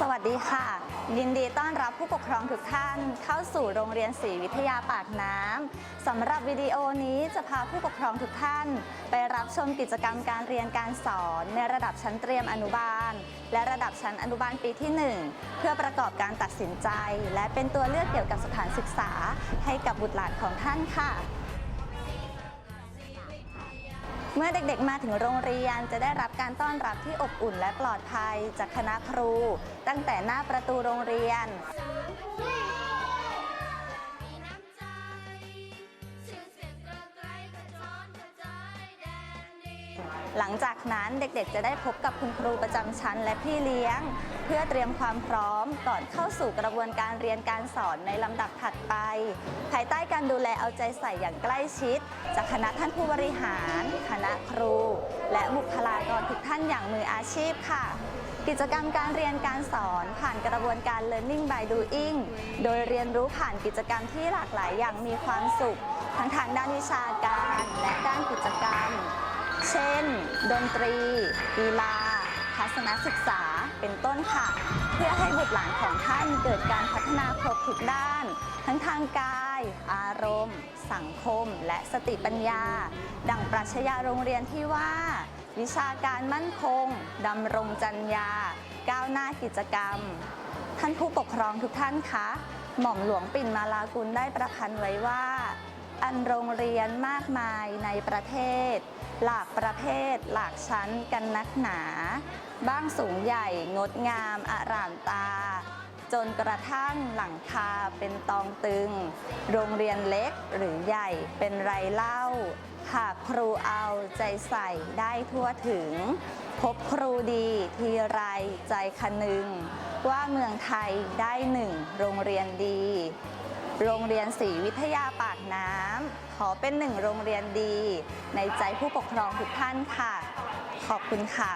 สวัสดีค่ะ ยินดีต้อนรับผู้ปกครองทุกท่าน เข้าสู่โรงเรียนศรีวิทยาปากน้ำสำหรับวิดีโอนี้จะพาผู้ปกครองทุกท่าน ไปรับชมกิจกรรมการเรียนการสอนในระดับชั้นเตรียมอนุบาล และระดับชั้นอนุบาลปีที่ 1 เพื่อประกอบการตัดสินใจ และเป็นตัวเลือกเกี่ยวกับสถานศึกษา ให้กับบุตรหลานของท่านค่ะ เมื่อเด็กๆ มาถึงโรงเรียนจะได้รับการต้อนรับที่อบอุ่นและปลอดภัยจากคณะครู ตั้งแต่หน้าประตูโรงเรียน หลังจากนั้นเด็กๆ จะได้พบกับคุณครูประจำชั้นและพี่เลี้ยง เพื่อเตรียมความพร้อมก่อนเข้าสู่กระบวนการเรียนการสอนในลำดับถัดไป ภายใต้การดูแลเอาใจใส่อย่างใกล้ชิด จากคณะท่านผู้บริหาร คณะครู และบุคลากรทุกท่านอย่างมืออาชีพค่ะกิจกรรมการเรียนการสอนผ่านกระบวนการ learning by doing โดยเรียนรู้ผ่านกิจกรรมที่หลากหลายอย่างมีความสุข ทั้งทางด้านวิชาการและด้านกิจกรรม เช่น ดนตรีกีฬา ทัศนศึกษาเป็นต้นค่ะ เพื่อให้บุตรหลานของท่านเกิดการพัฒนาครบทุกด้าน ทั้งทางกาย อารมณ์ สังคม และสติปัญญา ดังปรัชญาโรงเรียนที่ว่า วิชาการมั่นคงดำรงจัญญา ก้าวหน้ากิจกรรม ท่านผู้ปกครองทุกท่านคะหม่อมหลวงปิ่นมาลากุลได้ประพันธ์ไว้ว่า อันโรงเรียนมากมายในประเทศ หลากประเภทหลากชั้นกันนักหนา บ้างสูงใหญ่งดงามอร่ามตา จนกระทั่งหลังคาเป็นตองตึง โรงเรียนเล็กหรือใหญ่เป็นไรเล่า หากครูเอาใจใส่ได้ทั่วถึง พบครูดีทีไรใจคนึง ว่าเมืองไทยได้หนึ่งโรงเรียนดี โรงเรียนศรีวิทยาปากน้ำขอเป็นหนึ่งโรงเรียนดี ในใจผู้ปกครองทุกท่านค่ะ ขอบคุณค่ะ